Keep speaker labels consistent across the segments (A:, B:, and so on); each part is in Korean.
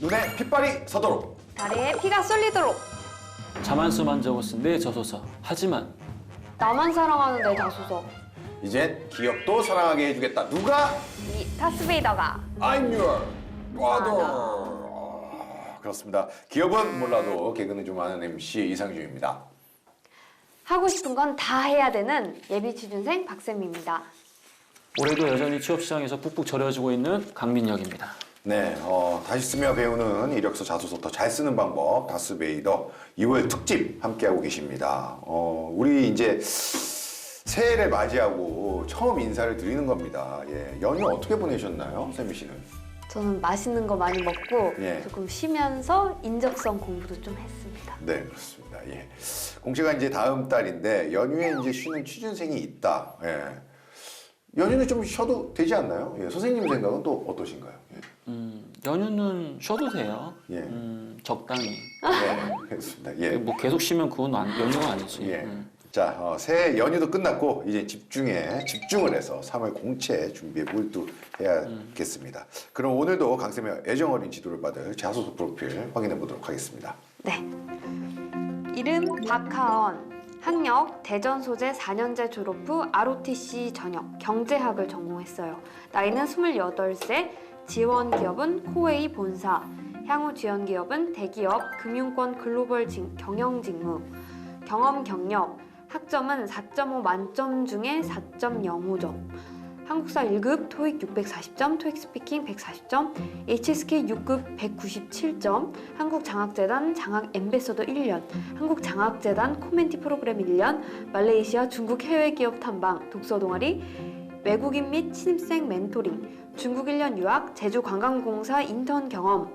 A: 눈에 핏발이 서도록
B: 다리에 피가 쏠리도록
C: 자만수만 적었은 내 저소서. 하지만
B: 나만 사랑하는 내 자소서
A: 이젠 기업도 사랑하게 해주겠다. 누가?
B: 이 타스베이더가
A: I'm your brother. 아, 그렇습니다. 기업은 몰라도 개그는 좀 아는 MC 이상준입니다.
B: 하고 싶은 건 다 해야 되는 예비 취준생 박쌤입니다.
C: 올해도 여전히 취업 시장에서 푹푹 절여지고 있는 강민혁입니다.
A: 네, 어, 다시 쓰며 배우는 이력서 자소서 더 잘 쓰는 방법 다스 베이더 2월 특집 함께하고 계십니다. 어, 우리 이제 새해를 맞이하고 처음 인사를 드리는 겁니다. 예, 연휴 어떻게 보내셨나요, 세미 씨는?
B: 저는 맛있는 거 많이 먹고
A: 예.
B: 조금 쉬면서 인적성 공부도 좀 했습니다.
A: 네, 그렇습니다. 예. 공시가 이제 다음 달인데 연휴에 이제 쉬는 취준생이 있다. 예. 연휴는 좀 쉬어도 되지 않나요? 예, 선생님 생각은 또 어떠신가요? 예.
C: 음, 연휴는 쉬어도 돼요.
A: 예.
C: 음, 적당히.
A: 네, 그렇습니다. 예.
C: 뭐 계속 쉬면 그건 안, 연휴가 아니지.
A: 예.
C: 음.
A: 자, 어, 새해 연휴도 끝났고 이제 집중에 집중을 해서 3월 공채 준비에 몰두해야겠습니다. 그럼 오늘도 강쌤의 애정 어린 지도를 받을 자소서 프로필 확인해 보도록 하겠습니다.
B: 네. 이름 박하언. 학력 대전 소재 4년제 졸업 후 ROTC 전역 경제학을 전공했어요. 나이는 28세. 지원 기업은 코웨이 본사. 향후 지원 기업은 대기업, 금융권 글로벌 직- 경영 직무. 경험 경력. 학점은 4.5 만점 중에 4.05점. 한국사 1급, 토익 640점, 토익 스피킹 140점, HSK 6급 197점, 한국장학재단 장학 엠베서더 1년, 한국장학재단 코멘티 프로그램 1년, 말레이시아 중국 해외 기업 탐방, 독서 동아리, 외국인 및 신입생 멘토링, 중국 1년 유학, 제주 관광공사 인턴 경험.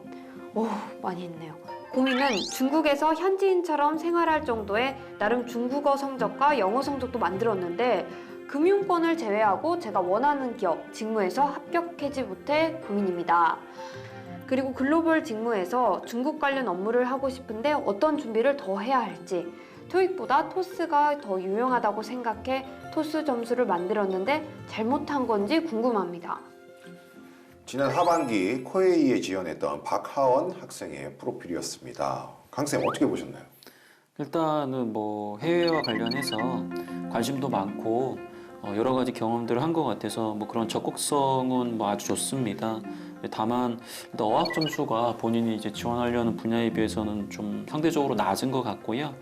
B: 오, 많이 했네요. 고민은 중국에서 현지인처럼 생활할 정도의 나름 중국어 성적과 영어 성적도 만들었는데 금융권을 제외하고 제가 원하는 기업 직무에서 합격하지 못해 고민입니다. 그리고 글로벌 직무에서 중국 관련 업무를 하고 싶은데 어떤 준비를 더 해야 할지 토익보다 토스가 더 유용하다고 생각해 토스 점수를 만들었는데 잘못한 건지 궁금합니다.
A: 지난 하반기 코웨이에 지원했던 박하원 학생의 프로필이었습니다. 강 쌤 어떻게 보셨나요?
C: 일단은 뭐 해외와 관련해서 관심도 많고 어, 여러 가지 경험들을 한 것 같아서 뭐 그런 적극성은 뭐 아주 좋습니다. 다만 어학 점수가 본인이 이제 지원하려는 분야에 비해서는 좀 상대적으로 낮은 것 같고요.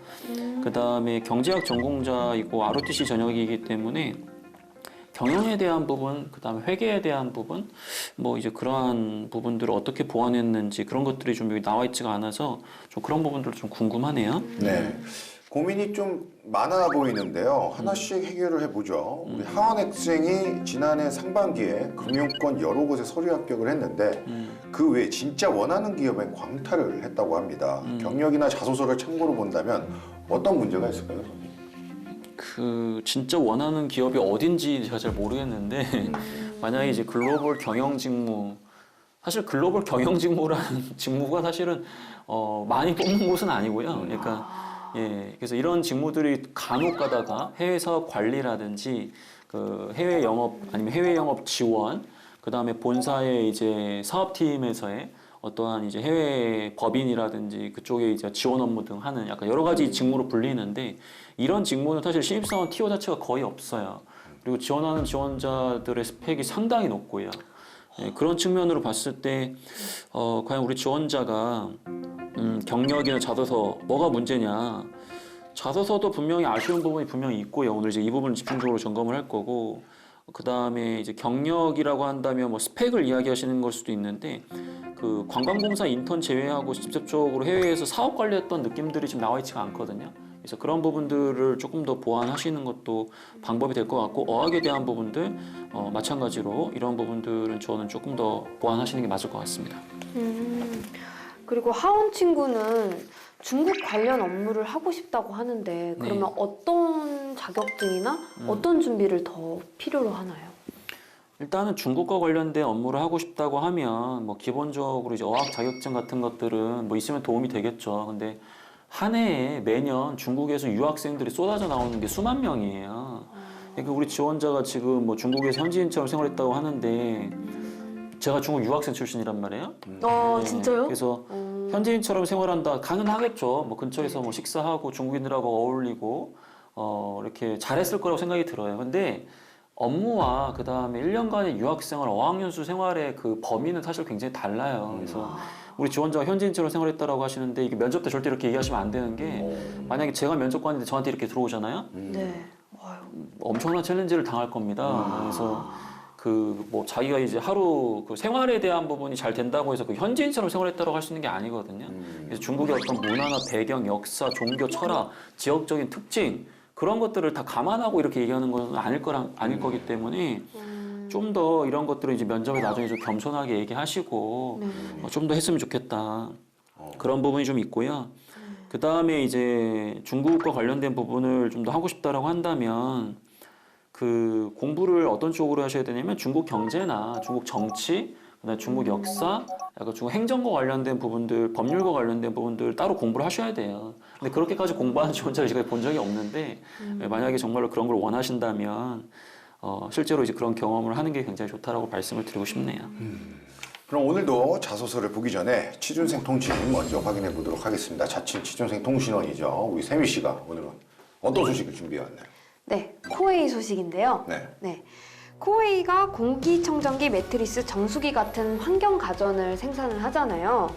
C: 그 다음에 경제학 전공자이고 ROTC 전역이기 때문에 경영에 대한 부분, 그 다음에 회계에 대한 부분, 뭐 이제 그러한 부분들을 어떻게 보완했는지 그런 것들이 좀 여기 나와 있지가 않아서 좀 그런 부분들 좀 궁금하네요.
A: 네. 고민이 좀 많아 보이는데요. 하나씩 해결을 해보죠. 우리 하원 학생이 지난해 상반기에 금융권 여러 곳에 서류 합격을 했는데
C: 음.
A: 그 외에 진짜 원하는 기업엔 광탈을 했다고 합니다.
C: 음.
A: 경력이나 자소서를 참고로 본다면 어떤 문제가 있을까요?
C: 그 진짜 원하는 기업이 어딘지 제가 잘 모르겠는데 만약에 이제 글로벌 경영 직무 사실 글로벌 경영 직무라는 직무가 사실은 어 많이 뽑는 곳은 아니고요. 그러니까 예 그래서 이런 직무들이 간혹 가다가 해외 사업 관리라든지 그 해외 영업 아니면 해외 영업 지원 그 다음에 본사의 이제 사업팀에서의 어떠한 이제 해외 법인이라든지 그쪽에 이제 지원 업무 등 하는 약간 여러 가지 직무로 불리는데 이런 직무는 사실 신입사원 티오 자체가 거의 없어요. 그리고 지원하는 지원자들의 스펙이 상당히 높고요. 예, 그런 측면으로 봤을 때 어, 과연 우리 지원자가 음, 경력이나 자소서 뭐가 문제냐? 자소서도 분명히 아쉬운 부분이 분명히 있고요. 오늘 이제 이 부분을 집중적으로 점검을 할 거고 그 다음에 이제 경력이라고 한다면 뭐 스펙을 이야기하시는 걸 수도 있는데 그 관광공사 인턴 제외하고 직접적으로 해외에서 사업 관리했던 느낌들이 지금 나와 있지가 않거든요. 그래서 그런 부분들을 조금 더 보완하시는 것도 방법이 될 것 같고 어학에 대한 부분들 어, 마찬가지로 이런 부분들은 저는 조금 더 보완하시는 게 맞을 것 같습니다.
B: 음, 그리고 하원 친구는 중국 관련 업무를 하고 싶다고 하는데 그러면 어떤 자격증이나
C: 음.
B: 어떤 준비를 더 필요로 하나요?
C: 일단은 중국과 관련된 업무를 하고 싶다고 하면 뭐 기본적으로 이제 어학 자격증 같은 것들은 뭐 있으면 도움이 되겠죠. 근데 한 해에 매년 중국에서 유학생들이 쏟아져 나오는 게 수만 명이에요. 그러니까 우리 지원자가 지금 뭐 중국에서 현지인처럼 생활했다고 하는데 제가 중국 유학생 출신이란 말이에요.
B: 어
C: 네,
B: 진짜요?
C: 그래서
B: 음.
C: 현지인처럼 생활한다 가능하겠죠. 뭐 근처에서 뭐 식사하고 중국인들하고 어울리고 어 이렇게 잘했을 거라고 생각이 들어요. 근데 업무와 그 다음에 1년간의 유학생활, 어학연수 생활의 그 범위는 사실 굉장히 달라요. 그래서 우리 지원자가 현지인처럼 생활했다라고 하시는데 이게 면접 때 절대 이렇게 얘기하시면 안 되는 게
A: 어.
C: 만약에 제가 면접관인데 저한테 이렇게 들어오잖아요.
B: 네.
C: 엄청난 챌린지를 당할 겁니다. 그래서 그 뭐 자기가 이제 하루 그 생활에 대한 부분이 잘 된다고 해서 그 현지인처럼 생활했다고 할 수 있는 게 아니거든요.
A: 음.
C: 그래서 중국의 어떤 문화나 배경, 역사, 종교, 철학, 지역적인 특징 그런 것들을 다 감안하고 이렇게 얘기하는 건 아닐 거라 아닐 거기 때문에
B: 음.
C: 좀더 이런 것들을 이제 면접에 나중에 좀 겸손하게 얘기하시고
B: 네.
C: 어, 좀더 했으면 좋겠다.
A: 어.
C: 그런 부분이 좀 있고요. 그 다음에 이제 중국과 관련된 부분을 좀 더 하고 싶다라고 한다면 그 공부를 어떤 쪽으로 하셔야 되냐면 중국 경제나 중국 정치, 그다음에 중국 역사, 약간 중국 행정과 관련된 부분들, 법률과 관련된 부분들 따로 공부를 하셔야 돼요. 근데 그렇게까지 공부하는 지원자를 제가 본 적이 없는데 예, 만약에 정말로 그런 걸 원하신다면 어, 실제로 이제 그런 경험을 하는 게 굉장히 좋다라고 말씀을 드리고 싶네요.
A: 그럼 오늘도 자소서를 보기 전에 취준생 통신 먼저 확인해 보도록 하겠습니다. 자칭 취준생 통신원이죠. 우리 세미 씨가 오늘은 어떤 소식을 준비해 왔나요?
B: 네. 코웨이 소식인데요.
A: 네.
B: 네. 코웨이가 공기청정기, 매트리스, 정수기 같은 환경 가전을 생산을 하잖아요.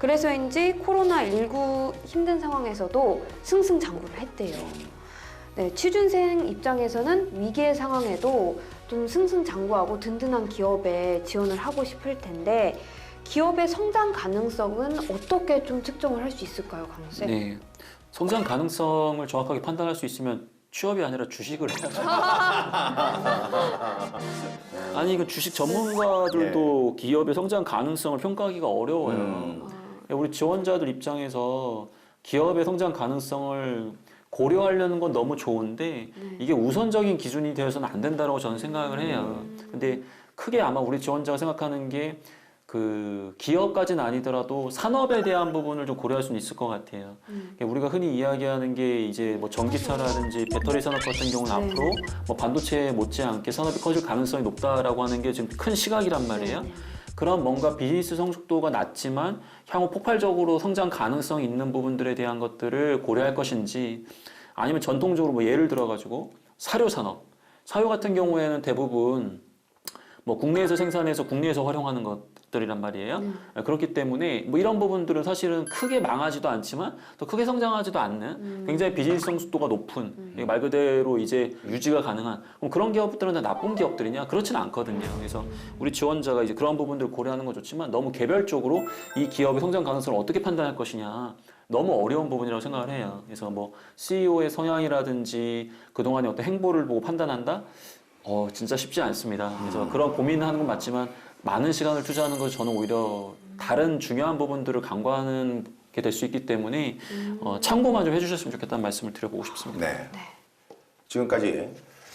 B: 그래서인지 코로나19 힘든 상황에서도 승승장구를 했대요. 네, 취준생 입장에서는 위기의 상황에도 좀 승승장구하고 든든한 기업에 지원을 하고 싶을 텐데 기업의 성장 가능성은 어떻게 좀 측정을 할 수 있을까요, 강쌤?
C: 네. 성장 가능성을 정확하게 판단할 수 있으면 취업이 아니라 주식을 해야죠. 아니 이거 주식 전문가들도 기업의 성장 가능성을 평가하기가 어려워요.
A: 음.
C: 우리 지원자들 입장에서 기업의 성장 가능성을 고려하려는 건 너무 좋은데
B: 네.
C: 이게 우선적인 기준이 되어서는 안 된다고 저는 생각을 해요. 근데 크게 아마 우리 지원자가 생각하는 게 그 기업까지는 아니더라도 산업에 대한 부분을 좀 고려할 수는 있을 것 같아요.
B: 음.
C: 우리가 흔히 이야기하는 게 이제 뭐 전기차라든지 배터리 산업 같은 경우는
B: 네.
C: 앞으로 뭐 반도체 못지않게 산업이 커질 가능성이 높다라고 하는 게 지금 큰 시각이란 말이에요.
B: 네.
C: 그런 뭔가 비즈니스 성숙도가 낮지만 향후 폭발적으로 성장 가능성이 있는 부분들에 대한 것들을 고려할 것인지 아니면 전통적으로 뭐 예를 들어 가지고 사료 산업 사료 같은 경우에는 대부분 뭐 국내에서 생산해서 국내에서 활용하는 것 들이란 말이에요.
B: 음.
C: 그렇기 때문에 뭐 이런 부분들은 사실은 크게 망하지도 않지만 또 크게 성장하지도 않는
B: 음.
C: 굉장히 비즈니스 성숙도가 높은 말 그대로 이제 유지가 가능한 그럼 그런 기업들은 다 나쁜 기업들이냐 그렇지는 않거든요. 그래서 우리 지원자가 이제 그런 부분들을 고려하는 건 좋지만 너무 개별적으로 이 기업의 성장 가능성을 어떻게 판단할 것이냐 너무 어려운 부분이라고 생각을 해요. 그래서 뭐 CEO의 성향이라든지 그동안의 어떤 행보를 보고 판단한다? 어, 진짜 쉽지 않습니다. 그래서 그런 고민을 하는 건 맞지만 많은 시간을 투자하는 것이 저는 오히려 다른 중요한 부분들을 간과하는 게 될 수 있기 때문에 어, 참고만 좀 해주셨으면 좋겠다는 말씀을 드려보고 싶습니다.
A: 네.
B: 네.
A: 지금까지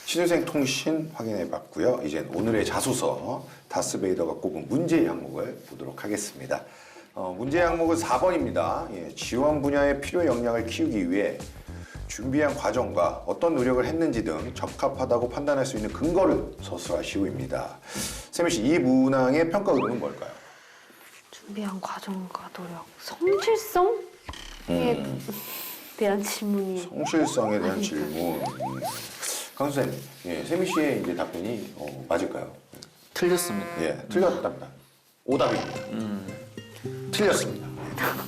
A: 취준생 통신 확인해 봤고요. 이제 오늘의 자소서 다스베이더가 꼽은 문제 항목을 보도록 하겠습니다. 어, 문제 항목은 4번입니다. 예, 지원 분야의 필요 역량을 키우기 위해 준비한 과정과 어떤 노력을 했는지 등 적합하다고 판단할 수 있는 근거를 서술하시오입니다. 세미 씨, 이 문항의 평가 의도는 뭘까요?
B: 준비한 과정과 노력, 성실성에
A: 음.
B: 대한 질문이
A: 성실성에 대한
B: 아니까요.
A: 질문. 음. 강수 선생님, 예, 세미 씨의 이제 답변이 어, 맞을까요?
C: 틀렸습니다.
A: 예, 틀렸답니다. 오답입니다. 틀렸습니다.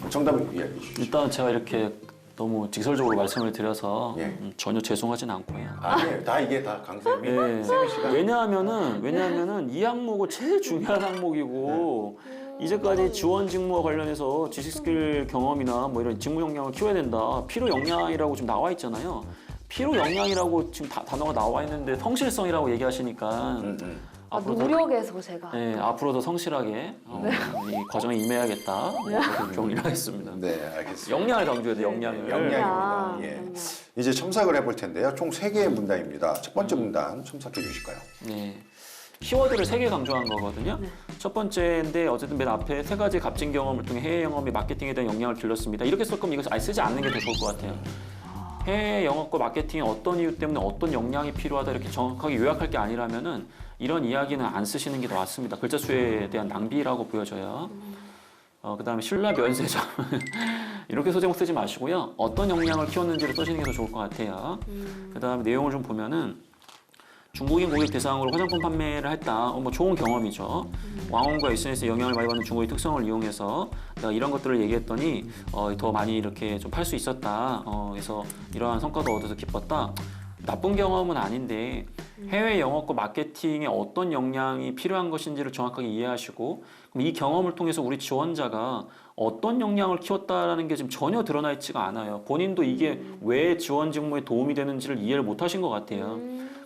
A: 정답을 이야기해 주시죠.
C: 일단 제가 이렇게 너무 직설적으로 말씀을 드려서
A: 예.
C: 음, 전혀 죄송하진 않고요.
A: 아니에요. 다 이게 다 강쌤이
C: 예.
A: 세미 씨가
C: 왜냐하면은 왜냐하면은 이 항목은 제일 중요한 항목이고 이제까지 지원 직무와 관련해서 지식 스킬 경험이나 뭐 이런 직무 역량을 키워야 된다. 필요 역량이라고 지금 나와 있잖아요. 필요 역량이라고 지금 다- 단어가 나와 있는데 성실성이라고 얘기하시니까
A: 음, 음.
B: 아,
C: 앞으로도
B: 노력에서 제가
C: 네, 앞으로도 성실하게 어, 이 과정에 임해야겠다. 그렇게 격리를 하겠습니다.
A: 네, 알겠습니다.
C: 역량을 강조해야 돼, 역량을.
A: 역량입니다.
B: 아,
A: 예. 이제 첨삭을 해볼 텐데요. 총 세개의 문단입니다. 첫 번째 문단 첨삭해 주실까요?
C: 네. 키워드를 세 개 강조한 거거든요.
B: 네.
C: 첫 번째인데 어쨌든 맨 앞에 세 가지 값진 경험을 통해 해외 영업이 마케팅에 대한 역량을 길렀습니다. 이렇게 쓸 거면 이거 아예 쓰지 않는 게 더 좋을 것 같아요. 해외 영업과 마케팅이 어떤 이유 때문에 어떤 역량이 필요하다 이렇게 정확하게 요약할 게 아니라면은 이런 이야기는 안 쓰시는 게더 맞습니다. 글자 수에 대한 낭비라고 보여져요. 어, 그 다음에 신라 면세점 이렇게 소제목 쓰지 마시고요. 어떤 역량을 키웠는지를 써시는 게 더 좋을 것 같아요. 그다음에 내용을 좀 보면은 중국인 고객 대상으로 화장품 판매를 했다. 어, 뭐 좋은 경험이죠. 왕원과 SNS에 영향을 많이 받는 중국의 특성을 이용해서 내가 이런 것들을 얘기했더니 어, 더 많이 이렇게 좀 팔 수 있었다. 어, 그래서 이러한 성과도 얻어서 기뻤다. 나쁜 경험은 아닌데 해외 영업과 마케팅에 어떤 역량이 필요한 것인지를 정확하게 이해하시고 그럼 이 경험을 통해서 우리 지원자가 어떤 역량을 키웠다라는 게 지금 전혀 드러나 있지가 않아요. 본인도 이게 왜 지원 직무에 도움이 되는지를 이해를 못 하신 것 같아요.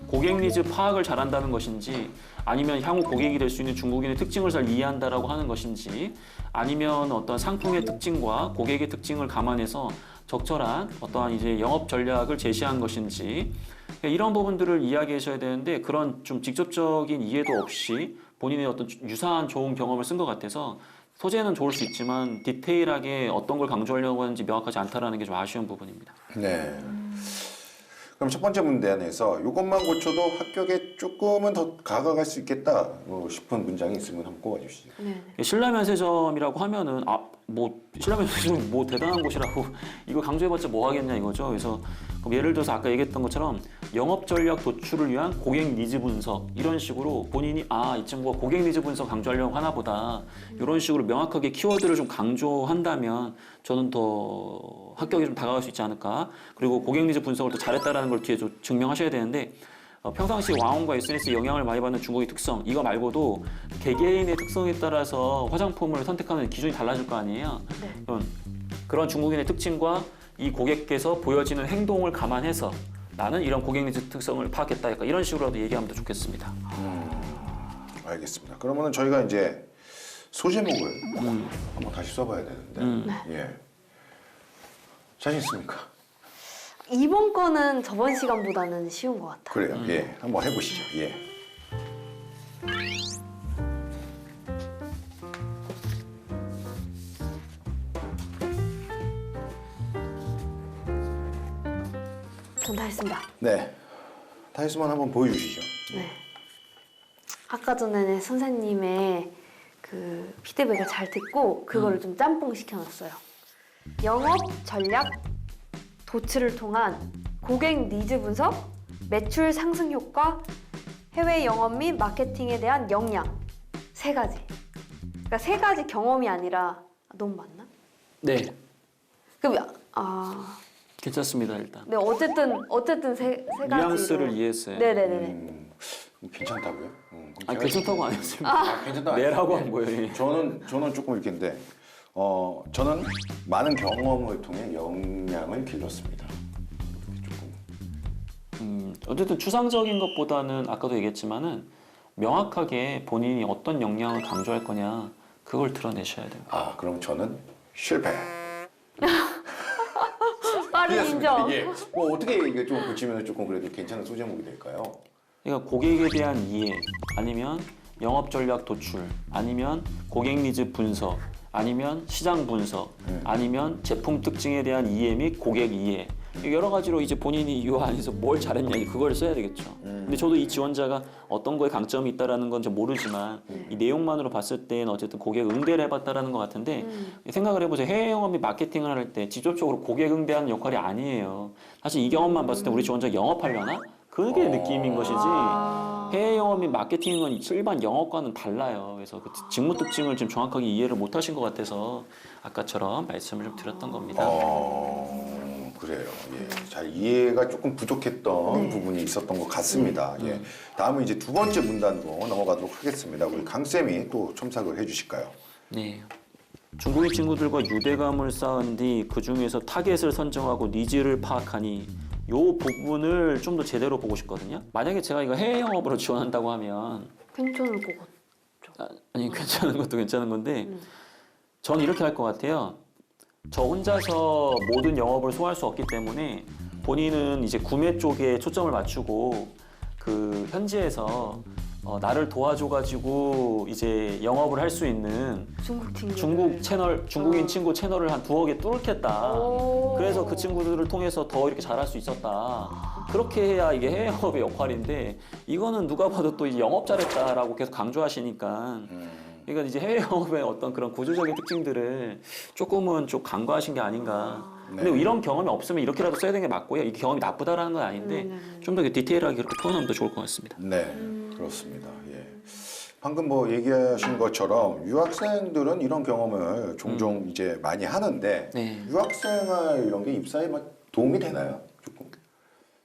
C: 고객 니즈 파악을 잘한다는 것인지 아니면 향후 고객이 될 수 있는 중국인의 특징을 잘 이해한다라고 하는 것인지 아니면 어떤 상품의 특징과 고객의 특징을 감안해서 적절한 어떠한 이제 영업 전략을 제시한 것인지 그러니까 이런 부분들을 이야기하셔야 되는데 그런 좀 직접적인 이해도 없이 본인의 어떤 유사한 좋은 경험을 쓴 것 같아서 소재는 좋을 수 있지만 디테일하게 어떤 걸 강조하려고 하는지 명확하지 않다라는 게 좀 아쉬운 부분입니다.
A: 네. 그럼 첫 번째 문단에서 이것만 고쳐도 합격에 조금은 더 가까갈 수 있겠다 뭐 싶은 문장이 있으면 한번 꼽아주시죠.
B: 네.
C: 신라면세점이라고 하면은 아 뭐 신라면세점 뭐 대단한 곳이라고 이거 강조해봤자 뭐 하겠냐 이거죠. 그래서 예를 들어서 아까 얘기했던 것처럼 영업 전략 도출을 위한 고객 니즈 분석 이런 식으로 본인이 아 이 친구가 고객 니즈 분석 강조하려고 하나 보다 이런 식으로 명확하게 키워드를 좀 강조한다면 저는 더 합격이 좀 다가갈 수 있지 않을까. 그리고 고객 니즈 분석을 더 잘했다라는 걸 뒤에 좀 증명하셔야 되는데 어, 평상시 왕원과 SNS에 영향을 많이 받는 중국의 특성 이거 말고도 개개인의 특성에 따라서 화장품을 선택하는 기준이 달라질 거 아니에요.
B: 네.
C: 그런 중국인의 특징과 이 고객께서 보여지는 행동을 감안해서 나는 이런 고객 니즈 특성을 파악했다. 약간 이런 식으로라도 얘기하면 더 좋겠습니다.
A: 알겠습니다. 그러면은 저희가 이제 소제목을
C: 음.
A: 한번 다시 써봐야 되는데
C: 음.
A: 예. 자신 있습니까?
B: 이번 거는 저번 시간보다는 쉬운 것 같아요.
A: 그래요. 예, 한번 해보시죠. 예.
B: 전 다 했습니다.
A: 네, 다이스만 한번 보여주시죠.
B: 네. 아까 전에 선생님의 그 피드백을 잘 듣고 그거를 좀 짬뽕 시켜놨어요. 영업 전략 도출을 통한 고객 니즈 분석, 매출 상승 효과, 해외 영업 및 마케팅에 대한 역량 세 가지. 그러니까 세 가지 경험이 아니라 너무 많나?
C: 네,
B: 그럼 아,
C: 괜찮습니다 일단.
B: 네 어쨌든 어쨌든 세, 세 가지.
C: 뉘앙스를 이해했어요.
B: 네네네.
A: 음, 괜찮다고요? 음, 그럼
C: 아
A: 제가
C: 괜찮다고 안 했습니다.
A: 아, 괜찮다.
C: 네라고
A: 예.
C: 한 거예요. 예.
A: 저는 저는 조금 이렇게인데 어 저는 많은 경험을 통해 역량을 길렀습니다. 조금
C: 음, 어쨌든 추상적인 것보다는 아까도 얘기했지만은 명확하게 본인이 어떤 역량을 강조할 거냐 그걸 드러내셔야 됩니다.
A: 아 그럼 저는 실패.
B: 빠른 인정.
A: 예. 뭐 어떻게 이게 좀 붙이면 조금 그래도 괜찮은 소제목이 될까요?
C: 그러니까 고객에 대한 이해 아니면 영업 전략 도출 아니면 고객 니즈 분석 아니면 시장 분석
A: 네.
C: 아니면 제품 특징에 대한 이해 및 고객 이해 여러 가지로 이제 본인이 이 안에서 뭘 잘했냐 그걸 써야 되겠죠.
A: 음.
C: 근데 저도 이 지원자가 어떤 거에 강점이 있다라는 건잘 모르지만 이 내용만으로 봤을 때는 어쨌든 고객 응대를 해봤다라는 것 같은데
B: 음.
C: 생각을 해보세요. 해외 영업 및 마케팅을 할 때 직접적으로 고객 응대하는 역할이 아니에요. 사실 이 경험만 봤을 때 우리 지원자 영업하려나? 그게
A: 어.
C: 느낌인 것이지.
B: 아.
C: 해외 영업 및 마케팅은 일반 영업과는 달라요. 그래서 그 직무 특징을 지금 정확하게 이해를 못 하신 것 같아서 아까처럼 말씀을 좀 드렸던 겁니다.
A: 어 그래요. 예. 잘 이해가 조금 부족했던
B: 네.
A: 부분이 있었던 것 같습니다. 예. 다음은 이제 두 번째 문단으로 넘어가도록 하겠습니다. 우리 강 쌤이 또 첨삭을 해주실까요?
C: 네. 중국인 친구들과 유대감을 쌓은 뒤 그 중에서 타겟을 선정하고 니즈를 파악하니 요 부분을 좀 더 제대로 보고 싶거든요. 만약에 제가 이거 해외 영업으로 지원한다고 하면
B: 괜찮을 것 같아.
C: 아, 아니 괜찮은 것도 괜찮은 건데
B: 음.
C: 전 이렇게 할 것 같아요. 저 혼자서 모든 영업을 소화할 수 없기 때문에 본인은 이제 구매 쪽에 초점을 맞추고 그 현지에서 어, 나를 도와줘가지고 이제 영업을 할 수 있는
B: 중국 친구.
C: 중국 채널 중국인
B: 어.
C: 친구 채널을 한 두어 개 뚫겠다.
B: 오.
C: 그래서 그 친구들을 통해서 더 이렇게 잘할 수 있었다. 그렇게 해야 이게 해외 영업의 역할인데 이거는 누가 봐도 또 이제 영업 잘했다라고 계속 강조하시니까 그러니까 이제 해외 영업의 어떤 그런 구조적인 특징들을 조금은 좀 간과하신 게 아닌가. 근데
A: 네.
C: 이런 경험이 없으면 이렇게라도 써야 되는 게 맞고요. 이 경험이 나쁘다라는 건 아닌데
B: 음, 네, 네.
C: 좀더 디테일하게 그렇게 표현하면 더 좋을 것 같습니다.
A: 네, 그렇습니다. 예. 방금 뭐 얘기하신 것처럼 유학생들은 이런 경험을 종종 이제 많이 하는데
C: 네.
A: 유학생활 이런 게 입사에 막 도움이 되나요? 조금.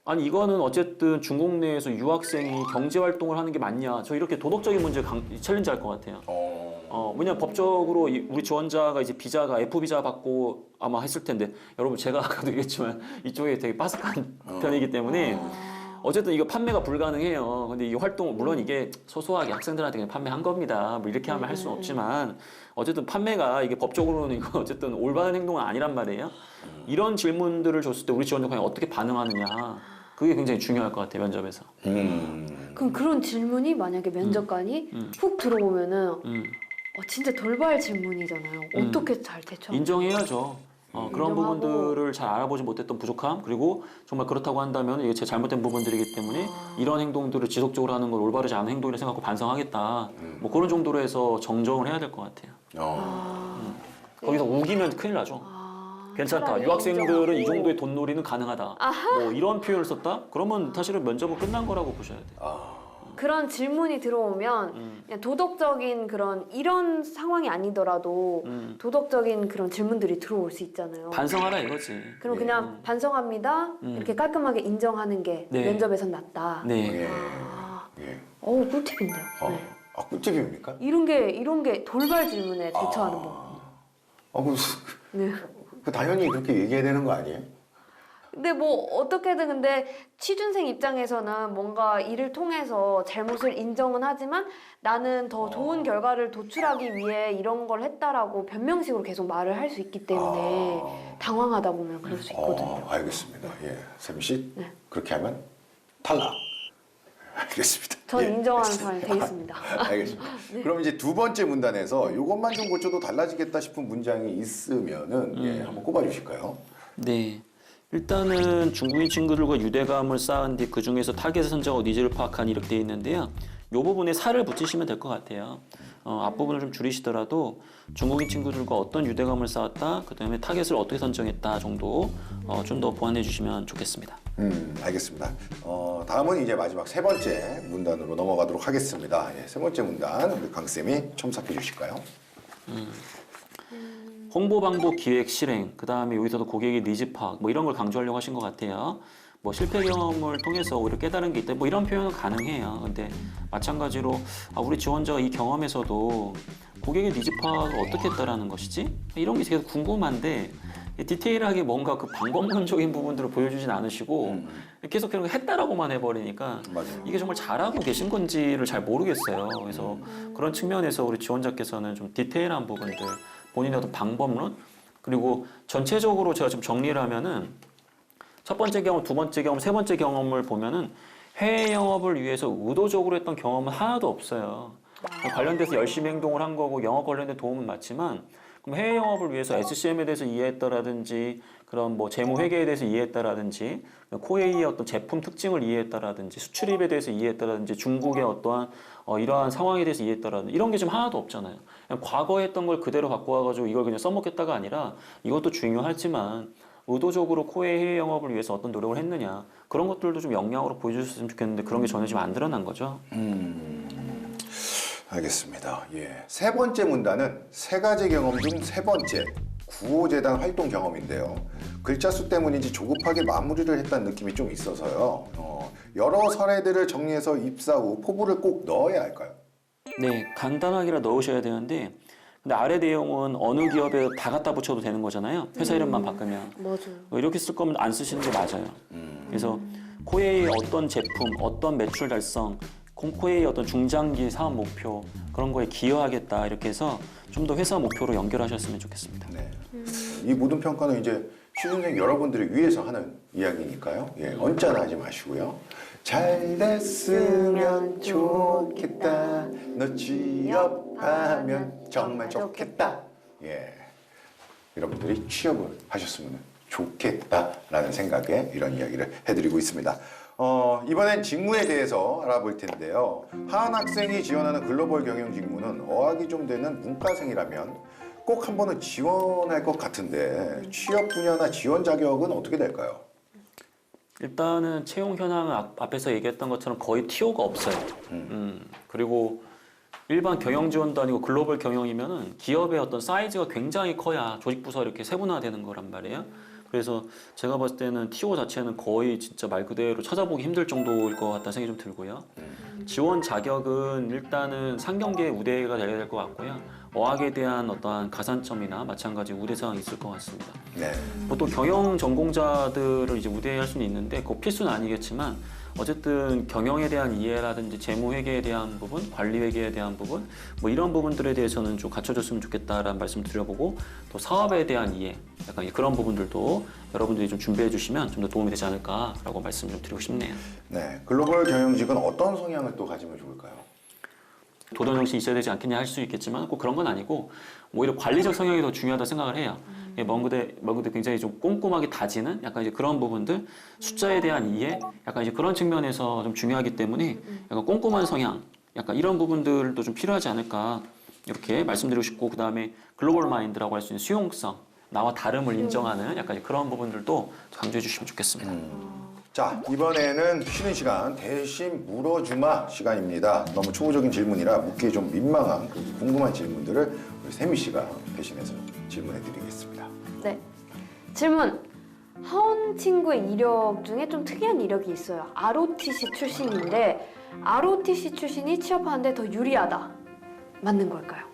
C: 아니 이거는 어쨌든 중국 내에서 유학생이 경제 활동을 하는 게 맞냐? 저 이렇게 도덕적인 문제 강, 챌린지할 것 같아요.
A: 어.
C: 어, 왜냐 법적으로 이- 우리 지원자가 이제 비자가 F 비자 받고 아마 했을 텐데 여러분 제가 아까도 얘기했지만 이쪽에 되게 빠삭한 편이기 때문에 어쨌든 이거 판매가 불가능해요. 근데 이 활동 물론 이게 소소하게 학생들한테 그냥 판매한 겁니다. 뭐 이렇게 하면 할 수는 없지만 어쨌든 판매가 이게 법적으로는 이거 어쨌든 올바른 행동은 아니란 말이에요. 이런 질문들을 줬을 때 우리 지원자가 과연 어떻게 반응하느냐 그게 굉장히 중요할 것 같아요 면접에서.
A: 음.
B: 그럼 그런 질문이 만약에 면접관이 훅 들어오면은
C: 음.
B: 어, 진짜 돌발 질문이잖아요.
C: 음.
B: 어떻게 잘 대처?
C: 인정해야죠. 어, 그런
B: 인정하고.
C: 부분들을 잘 알아보지 못했던 부족함 그리고 정말 그렇다고 한다면 이게 제 잘못된 부분들이기 때문에 이런 행동들을 지속적으로 하는 걸 올바르지 않은 행동이라 생각하고 반성하겠다. 뭐 그런 정도로 해서 정정을 해야 될 것 같아요.
A: 어.
B: 아,
C: 거기서 우기면 큰일 나죠.
B: 아,
C: 괜찮다. 유학생들은 이
B: 인정하고.
C: 정도의 돈놀이는 가능하다. 뭐 이런 표현을 썼다? 그러면 사실은 면접은 끝난 거라고 보셔야 돼요.
A: 아.
B: 그런 질문이 들어오면
C: 음.
B: 그냥 도덕적인 그런 이런 상황이 아니더라도
C: 음.
B: 도덕적인 그런 질문들이 들어올 수 있잖아요.
C: 반성하라 이거지.
B: 그럼
A: 예.
B: 그냥 반성합니다.
C: 음.
B: 이렇게 깔끔하게 인정하는 게
C: 네.
B: 면접에선 낫다.
C: 네.
A: 예.
B: 아,
A: 예.
B: 어 꿀팁인데요.
A: 어.
B: 네.
A: 아, 꿀팁입니까?
B: 이런 게 이런 게 돌발 질문에 대처하는 법.
A: 아. 어, 그,
B: 네.
A: 그 당연히 그렇게 얘기해야 되는 거 아니에요?
B: 근데 뭐 어떻게든 근데 취준생 입장에서는 뭔가 일을 통해서 잘못을 인정은 하지만 나는 더 좋은 결과를 도출하기 위해 이런 걸 했다라고 변명식으로 계속 말을 할 수 있기 때문에
A: 아.
B: 당황하다 보면 그럴 수 있거든요.
A: 어, 알겠습니다. 예. 세미 씨,
B: 네.
A: 그렇게 하면 탈락. 알겠습니다.
B: 전
A: 예.
B: 인정하는 사람이 되겠습니다.
A: 알겠습니다. 그럼 이제 두 번째 문단에서 이것만 좀 고쳐도 달라지겠다 싶은 문장이 있으면은 예,
C: 음.
A: 한번 꼽아주실까요?
C: 네. 일단은 중국인 친구들과 유대감을 쌓은 뒤 그 중에서 타겟을 선정하고 니즈를 파악한 이렇게 되어 있는데요. 이 부분에 살을 붙이시면 될 것 같아요. 어, 앞부분을 좀 줄이시더라도 중국인 친구들과 어떤 유대감을 쌓았다, 그 다음에 타겟을 어떻게 선정했다 정도 어, 좀 더 보완해 주시면 좋겠습니다.
A: 음, 알겠습니다. 어, 다음은 이제 마지막 세 번째 문단으로 넘어가도록 하겠습니다. 예, 세 번째 문단 우리 강 쌤이 첨삭해 주실까요?
C: 홍보 방법 기획 실행 그 다음에 여기서도 고객의 니즈 파악 뭐 이런 걸 강조하려고 하신 것 같아요. 뭐 실패 경험을 통해서 오히려 깨달은 게 있다 뭐 이런 표현은 가능해요. 근데 마찬가지로 아, 우리 지원자가 이 경험에서도 고객의 니즈 파악을 어떻게 했다라는 것이지 이런 게 계속 궁금한데 디테일하게 뭔가 그 방법론적인 부분들을 보여주진 않으시고 계속 그런 거 했다라고만 해버리니까
A: 맞아요.
C: 이게 정말 잘하고 계신 건지를 잘 모르겠어요. 그래서 그런 측면에서 우리 지원자께서는 좀 디테일한 부분들, 본인의 어떤 방법론, 그리고 전체적으로 제가 좀 정리를 하면은 첫 번째 경험, 두 번째 경험, 세 번째 경험을 보면은 해외 영업을 위해서 의도적으로 했던 경험은 하나도 없어요. 관련돼서 열심히 행동을 한 거고 영업 관련된 도움은 맞지만 그럼 해외 영업을 위해서 SCM에 대해서 이해했다라든지 그런 뭐 재무 회계에 대해서 이해했다라든지 코웨이의 어떤 제품 특징을 이해했다라든지 수출입에 대해서 이해했다라든지 중국의 어떠한 어, 이러한 상황에 대해서 이해했다라든지 이런 게 지금 하나도 없잖아요. 그냥 과거에 했던 걸 그대로 갖고 와가지고 이걸 그냥 써먹겠다가 아니라 이것도 중요하지만 의도적으로 코웨이 해외 영업을 위해서 어떤 노력을 했느냐 그런 것들도 좀 역량으로 보여주셨으면 좋겠는데 그런 게 전혀 지금 안 드러난 거죠.
A: 알겠습니다. 예. 세 번째 문단은 세 가지 경험 중 세 번째 구호재단 활동 경험인데요. 글자 수 때문인지 조급하게 마무리를 했다는 느낌이 좀 있어서요. 어, 여러 사례들을 정리해서 입사 후 포부를 꼭 넣어야 할까요?
C: 네, 간단하게라 넣으셔야 되는데 근데 아래 내용은 어느 기업에 다 갖다 붙여도 되는 거잖아요. 회사 이름만 바꾸면
B: 맞아요.
C: 어, 이렇게 쓸 거면 안 쓰시는 게 맞아요. 그래서 코웨이의 어떤 제품, 어떤 매출 달성, 코웨이의 어떤 중장기 사업 목표 그런 거에 기여하겠다 이렇게 해서 좀 더 회사 목표로 연결하셨으면 좋겠습니다.
A: 네. 이 모든 평가는 이제 취준생 여러분들을 위해서 하는 이야기니까요. 예, 언짢아 하지 마시고요. 잘 됐으면 좋겠다. 너 취업하면 정말 좋겠다. 예. 여러분들이 취업을 하셨으면 좋겠다라는 생각에 이런 이야기를 해드리고 있습니다. 어, 이번엔 직무에 대해서 알아볼 텐데요. 한 학생이 지원하는 글로벌 경영 직무는 어학이 좀 되는 문과생이라면 꼭 한 번은 지원할 것 같은데 취업 분야나 지원 자격은 어떻게 될까요?
C: 일단은 채용 현황은 앞- 앞에서 얘기했던 것처럼 거의 TO가 없어요. 음, 그리고 일반 경영 지원도 아니고 글로벌 경영이면은 기업의 어떤 사이즈가 굉장히 커야 조직 부서 이렇게 세분화되는 거란 말이에요. 그래서 제가 봤을 때는 TO 자체는 거의 진짜 말 그대로 찾아보기 힘들 정도일 것 같다는 생각이 좀 들고요. 지원 자격은 일단은 상경계 우대가 돼야 될 것 같고요. 어학에 대한 어떠한 가산점이나 마찬가지 우대 사항이 있을 것 같습니다.
A: 네.
C: 보통 경영 전공자들을 이제 우대할 수는 있는데 그 필수는 아니겠지만 어쨌든 경영에 대한 이해라든지 재무 회계에 대한 부분, 관리 회계에 대한 부분 뭐 이런 부분들에 대해서는 좀 갖춰줬으면 좋겠다라는 말씀 드려보고 또 사업에 대한 이해 약간 그런 부분들도 여러분들이 좀 준비해 주시면 좀 더 도움이 되지 않을까라고 말씀 좀 드리고 싶네요.
A: 네. 글로벌 경영직은 어떤 성향을 또 가지면 좋을까요?
C: 도전 정신이 있어야 되지 않겠냐 할 수 있겠지만 꼭 그런 건 아니고 오히려 관리적 성향이 더 중요하다 생각을 해요. 예, 먼 그대 먼 그대 굉장히 좀 꼼꼼하게 다지는 약간 이제 그런 부분들 숫자에 대한 이해 약간 이제 그런 측면에서 좀 중요하기 때문에 약간 꼼꼼한 성향 약간 이런 부분들도 좀 필요하지 않을까 이렇게 말씀드리고 싶고 그 다음에 글로벌 마인드라고 할 수 있는 수용성 나와 다름을 인정하는 약간 그런 부분들도 강조해 주시면 좋겠습니다.
A: 자, 이번에는 쉬는 시간 대신 물어주마 시간입니다. 너무 초보적인 질문이라 묻기 좀 민망한 그 궁금한 질문들을 우리 세미 씨가 대신해서 질문해 드리겠습니다.
B: 네. 질문. 하원 친구의 이력 중에 좀 특이한 이력이 있어요. ROTC 출신인데 ROTC 출신이 취업하는데 더 유리하다. 맞는 걸까요?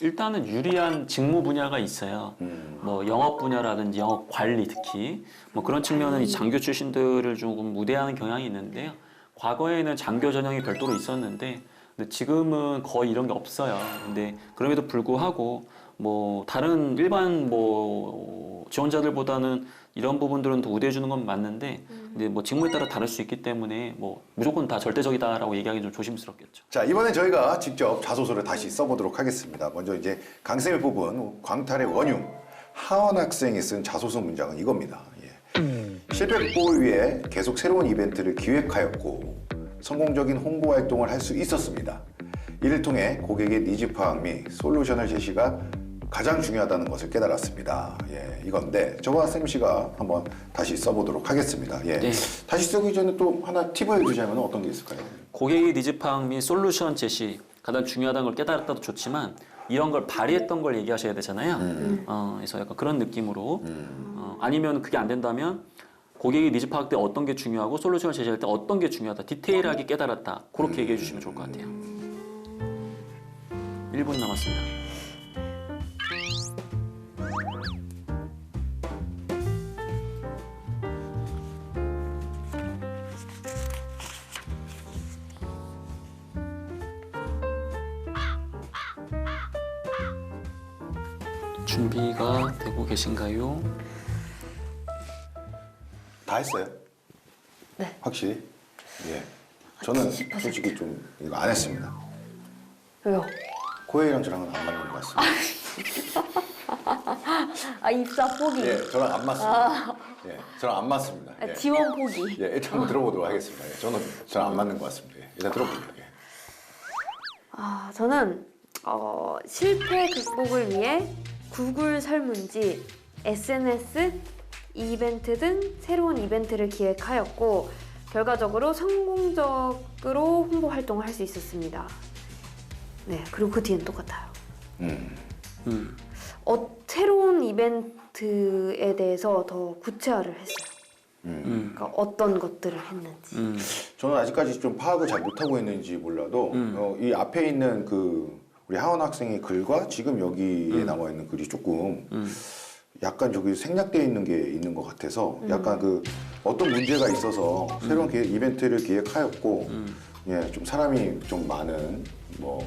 C: 일단은 유리한 직무 분야가 있어요.
A: 음.
C: 뭐 영업 분야라든지 영업 관리 특히 뭐 그런 측면은 이 장교 출신들을 조금 우대하는 경향이 있는데요. 과거에는 장교 전형이 별도로 있었는데 근데 지금은 거의 이런 게 없어요. 근데 그럼에도 불구하고 뭐 다른 일반 뭐 지원자들보다는 이런 부분들은 더 우대해 주는 건 맞는데 근데 뭐 직무에 따라 다를 수 있기 때문에 뭐 무조건 다 절대적이다라고 얘기하기 좀 조심스럽겠죠.
A: 자, 이번엔 저희가 직접 자소서를 다시 써보도록 하겠습니다. 먼저 이제 강 쌤이 뽑은 광탈의 원흉 하원 학생이 쓴 자소서 문장은 이겁니다. 예. 실패 극복을 위해 계속 새로운 이벤트를 기획하였고 성공적인 홍보 활동을 할 수 있었습니다. 이를 통해 고객의 니즈 파악 및 솔루션을 제시가 가장 중요하다는 것을 깨달았습니다. 예, 이건데 저와 쌤 씨가 한번 다시 써보도록 하겠습니다. 예.
C: 네.
A: 다시 쓰기 전에 또 하나 팁을 주자면 어떤 게 있을까요?
C: 고객의 니즈 파악 및 솔루션 제시 가장 중요하다는 걸 깨달았다도 좋지만 이런 걸 발휘했던 걸 얘기하셔야 되잖아요. 어, 그래서 약간 그런 느낌으로 어, 아니면 그게 안 된다면 고객의 니즈 파악 때 어떤 게 중요하고 솔루션을 제시할 때 어떤 게 중요하다 디테일하게 깨달았다 그렇게 얘기해 주시면 좋을 것 같아요. 1분 남았습니다. 계신가요?
A: 다 했어요?
B: 네.
A: 확실히? 예. 저는
B: 90%.
A: 솔직히 좀 이거 안 했습니다.
B: 왜요?
A: 코에이랑 저랑은 안 맞는 것 같습니다.
B: 아 입사 포기.
A: 예, 저랑 안 맞습니다. 예, 저랑 안 맞습니다.
B: 아,
A: 예.
B: 지원 포기.
A: 예, 일단 들어보도록 하겠습니다. 예, 저는 저랑 안 맞는 것 같습니다. 예, 일단 들어볼게요. 예.
B: 아, 저는 어, 실패 극복을 위해 구글 설문지, SNS, 이벤트 등 새로운 이벤트를 기획하였고 결과적으로 성공적으로 홍보 활동을 할 수 있었습니다. 네, 그리고 그 뒤엔 똑같아요.
A: 음,
C: 음.
B: 어, 새로운 이벤트에 대해서 더 구체화를 했어요.
A: 음.
C: 음.
B: 그러니까 어떤 것들을 했는지.
C: 음.
A: 저는 아직까지 좀 파악을 잘 못하고 있는지 몰라도
C: 음.
A: 어, 이 앞에 있는 그 우리 하원 학생의 글과 지금 여기에 나와 있는 글이 조금
C: 음.
A: 약간 저기 생략되어 있는 게 있는 것 같아서 약간 그 어떤 문제가 있어서 새로운 기획, 이벤트를 기획하였고
C: 음.
A: 예, 좀 사람이 좀 많은 뭐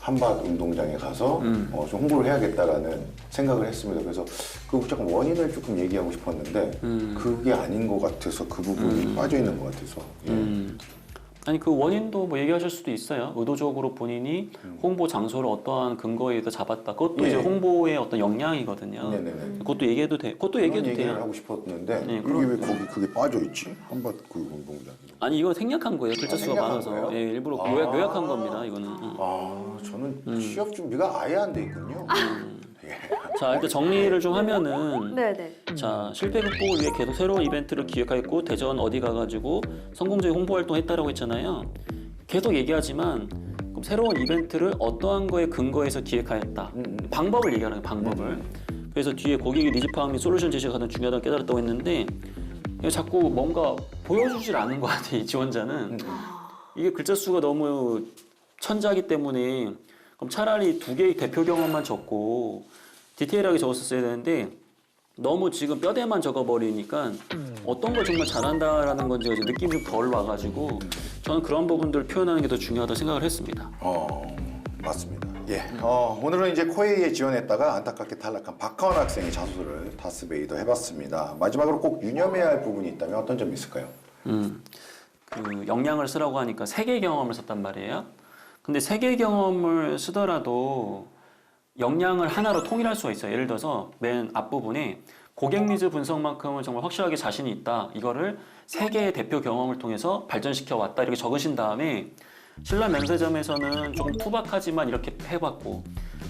A: 한밭 운동장에 가서
C: 음.
A: 어, 좀 홍보를 해야겠다라는 생각을 했습니다. 그래서 그 잠깐 원인을 조금 얘기하고 싶었는데
C: 음.
A: 그게 아닌 것 같아서 그 부분이 빠져 있는 것 같아서 예.
C: 음. 아니 그 원인도 뭐 얘기하실 수도 있어요. 의도적으로 본인이 홍보 장소를 어떠한 근거에서 잡았다. 그것도
A: 음. 예.
C: 이제 홍보의 어떤 역량이거든요.
A: 네네네.
C: 그것도 얘기해도 돼. 그것도 얘기해도
A: 얘기를
C: 돼요.
A: 하고 싶었는데
C: 네,
A: 그게 왜 거기 그게 빠져 있지? 한밭 그 운동장.
C: 아니 이거 생략한 거예요. 글자
A: 아,
C: 수가
A: 생략한
C: 많아서
A: 거예요?
C: 예, 일부러
A: 아.
C: 요약, 요약한 겁니다. 이거는. 응.
A: 아, 저는
C: 음.
A: 취업 준비가 아예 안 돼 있군요. 예.
C: 자 일단 정리를 좀 하면은
B: 네네.
C: 자 실패 극복을 위해 계속 새로운 이벤트를 기획하였고 대전 어디 가가지고 성공적인 홍보 활동했다라고 했잖아요. 계속 얘기하지만 그럼 새로운 이벤트를 어떠한 거에 근거해서 기획하였다.
A: 음, 음.
C: 방법을 얘기하는 거예요. 방법을. 그래서 뒤에 고객의 니즈 파악 및 솔루션 제시가 가장 중요하다고 깨달았다고 했는데 자꾸 뭔가 보여주질 않는 것 같아 이 지원자는.
A: 음.
C: 이게 글자 수가 너무 천자기 때문에 그럼 차라리 두 개의 대표 경험만 적고 디테일하게 적었었어야 되는데 너무 지금 뼈대만 적어버리니까 어떤 걸 정말 잘한다라는 건지 이제 느낌이 좀 덜 와가지고 저는 그런 부분들을 표현하는 게 더 중요하다 생각을 했습니다.
A: 어, 맞습니다. 예. 어, 오늘은 이제 코웨이에 지원했다가 안타깝게 탈락한 박하원 학생의 자소서를 다스베이더 해봤습니다. 마지막으로 꼭 유념해야 할 부분이 있다면 어떤 점이 있을까요?
C: 음, 그 역량을 쓰라고 하니까 세계 경험을 썼단 말이에요. 근데 세계 경험을 쓰더라도 역량을 하나로 통일할 수가 있어요. 예를 들어서 맨 앞부분에 고객 니즈 분석만큼은 정말 확실하게 자신이 있다. 이거를 세계의 대표 경험을 통해서 발전시켜 왔다. 이렇게 적으신 다음에 신라 면세점에서는 조금 투박하지만 이렇게 해봤고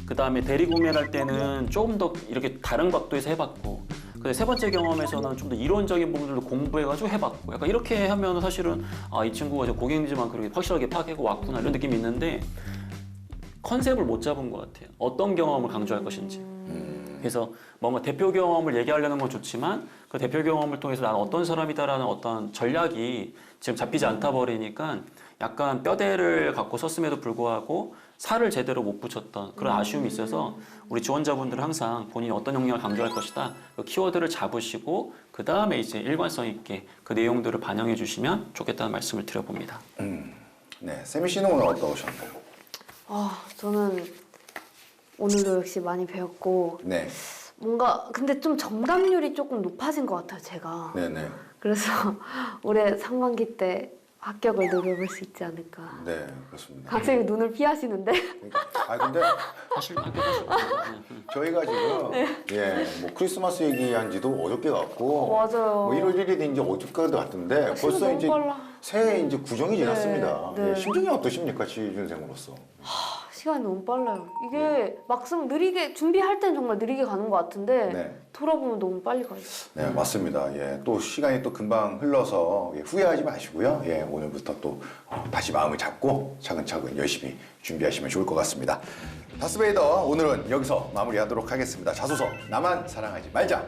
C: 그 다음에 대리구매를 할 때는 조금 더 이렇게 다른 각도에서 해봤고 근데 세 번째 경험에서는 좀 더 이론적인 부분들도 공부해가지고 해봤고 약간 이렇게 하면 사실은 아 이 친구가 이제 고객 니즈만큼 이렇게 확실하게 파악하고 왔구나 이런 느낌이 있는데 컨셉을 못 잡은 것 같아요. 어떤 경험을 강조할 것인지. 그래서 뭔가 대표 경험을 얘기하려는 건 좋지만 그 대표 경험을 통해서 나는 어떤 사람이다라는 어떤 전략이 지금 잡히지 않다 버리니까 약간 뼈대를 갖고 썼음에도 불구하고 살을 제대로 못 붙였던 그런 아쉬움이 있어서 우리 지원자분들은 항상 본인이 어떤 역량을 강조할 것이다 그 키워드를 잡으시고 그 다음에 이제 일관성 있게 그 내용들을 반영해 주시면 좋겠다는 말씀을 드려봅니다.
A: 음, 네. 세미 씨는 오늘 어떠셨나요?
B: 아 저는 오늘도 역시 많이 배웠고
A: 네.
B: 뭔가 근데 좀 정답률이 조금 높아진 것 같아요 제가.
A: 네네.
B: 그래서 올해 상반기 때 합격을 노려볼 수 있지 않을까.
A: 네, 그렇습니다.
B: 갑자기 눈을 피하시는데
A: 그러니까, 아 근데
C: 사실.
A: 저희가 지금 예, 뭐 크리스마스 얘기한 지도 어저께 같고
B: 맞아요.
A: 뭐 1월 1일이 이제 어저께도 같은데
B: 시간
A: 벌써
B: 너무
A: 이제
B: 빨라.
A: 새해 이제 구정이 지났습니다.
B: 네.
A: 예, 심정이 어떠십니까 취준생으로서?
B: 시간이 너무 빨라요. 이게 막상 느리게 준비할 땐 정말 느리게 가는 것 같은데
A: 네.
B: 돌아보면 너무 빨리 가요.
A: 네, 맞습니다. 예, 또 시간이 또 금방 흘러서 예, 후회하지 마시고요. 예, 오늘부터 또 어, 다시 마음을 잡고 차근차근 열심히 준비하시면 좋을 것 같습니다. 다스베이더 오늘은 여기서 마무리하도록 하겠습니다. 자소서 나만 사랑하지 말자.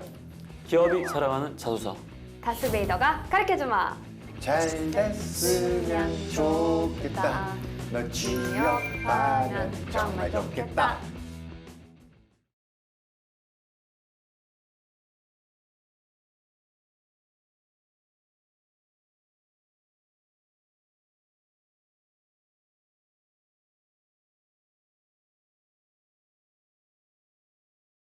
C: 기업이 사랑하는 자소서.
B: 다스베이더가 가르쳐주마.
A: 잘 됐으면 좋겠다. 너 취업하면 정말 좋겠다.